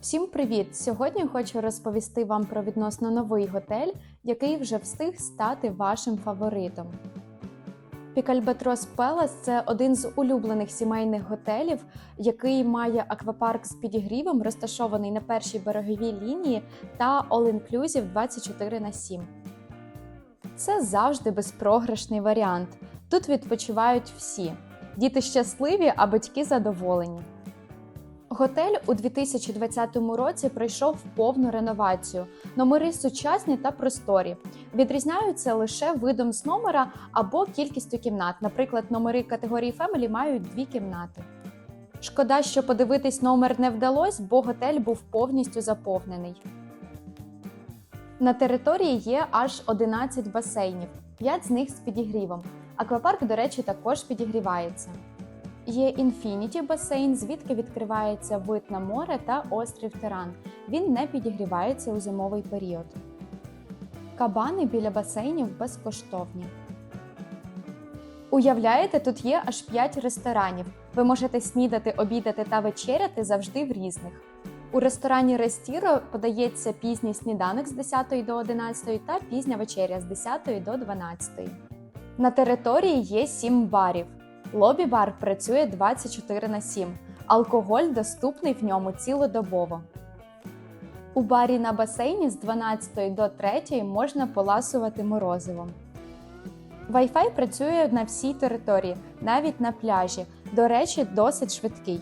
Всім привіт! Сьогодні хочу розповісти вам про відносно новий готель, який вже встиг стати вашим фаворитом. Пікальбатрос Пелас це один з улюблених сімейних готелів, який має аквапарк з підігрівом, розташований на першій береговій лінії та All-Inclusive 24 на 7. Це завжди безпрограшний варіант. Тут відпочивають всі. Діти щасливі, а батьки задоволені. Готель у 2020 році пройшов повну реновацію. Номери сучасні та просторі. Відрізняються лише видом з номера або кількістю кімнат. Наприклад, номери категорії Family мають дві кімнати. Шкода, що подивитись номер не вдалося, бо готель був повністю заповнений. На території є аж 11 басейнів, 5 з них з підігрівом. Аквапарк, до речі, також підігрівається. Є інфініті басейн, звідки відкривається вид на море та острів Тиран. Він не підігрівається у зимовий період. Кабани біля басейнів безкоштовні. Уявляєте, тут є аж 5 ресторанів. Ви можете снідати, обідати та вечеряти завжди в різних. У ресторані Рестіро подається пізній сніданок з 10 до 11 та пізня вечеря з 10 до 12. На території є 7 барів. Лобі-бар працює 24 на 7. Алкоголь доступний в ньому цілодобово. У барі на басейні з 12 до 3 можна поласувати морозивом. Wi-Fi працює на всій території, навіть на пляжі. До речі, досить швидкий.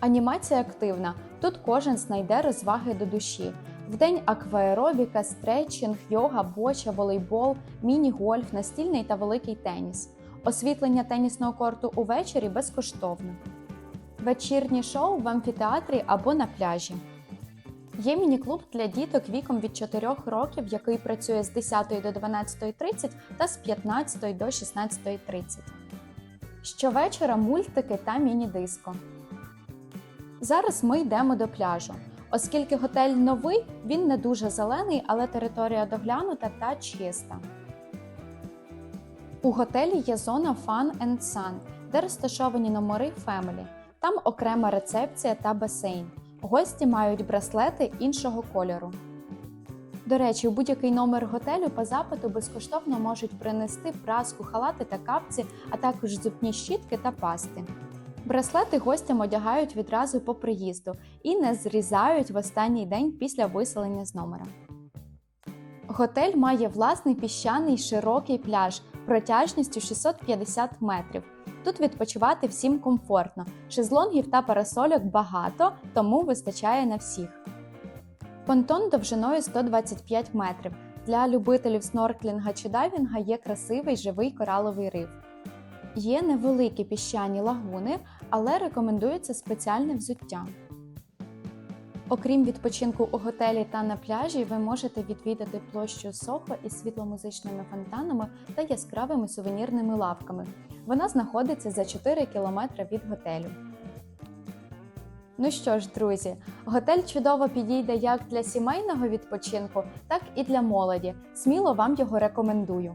Анімація активна. Тут кожен знайде розваги до душі. Вдень акваеробіка, стретчинг, йога, боча, волейбол, міні-гольф, настільний та великий теніс. Освітлення тенісного корту увечері безкоштовно. Вечірні шоу в амфітеатрі або на пляжі. Є міні-клуб для діток віком від 4 років, який працює з 10 до 12.30 та з 15 до 16.30. Щовечора мультики та міні-диско. Зараз ми йдемо до пляжу. Оскільки готель новий, він не дуже зелений, але територія доглянута та чиста. У готелі є зона Fun and Sun, де розташовані номери Family. Там окрема рецепція та басейн. Гості мають браслети іншого кольору. До речі, у будь-який номер готелю по запиту безкоштовно можуть принести праску, халати та капці, а також зубні щітки та пасти. Браслети гостям одягають відразу по приїзду і не зрізають в останній день після виселення з номера. Готель має власний піщаний широкий пляж протяжністю 650 метрів. Тут відпочивати всім комфортно. Шезлонгів та парасольок багато, тому вистачає на всіх. Понтон довжиною 125 метрів. Для любителів снорклінга чи дайвінга є красивий живий кораловий риф. Є невеликі піщані лагуни, але рекомендується спеціальне взуття. Окрім відпочинку у готелі та на пляжі, ви можете відвідати площу Сохо із світломузичними фонтанами та яскравими сувенірними лавками. Вона знаходиться за 4 кілометри від готелю. Ну що ж, друзі, готель чудово підійде як для сімейного відпочинку, так і для молоді. Сміло вам його рекомендую.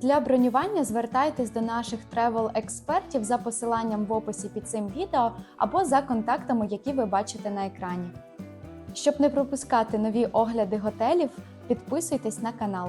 Для бронювання звертайтесь до наших тревел-експертів за посиланням в описі під цим відео або за контактами, які ви бачите на екрані. Щоб не пропускати нові огляди готелів, підписуйтесь на канал.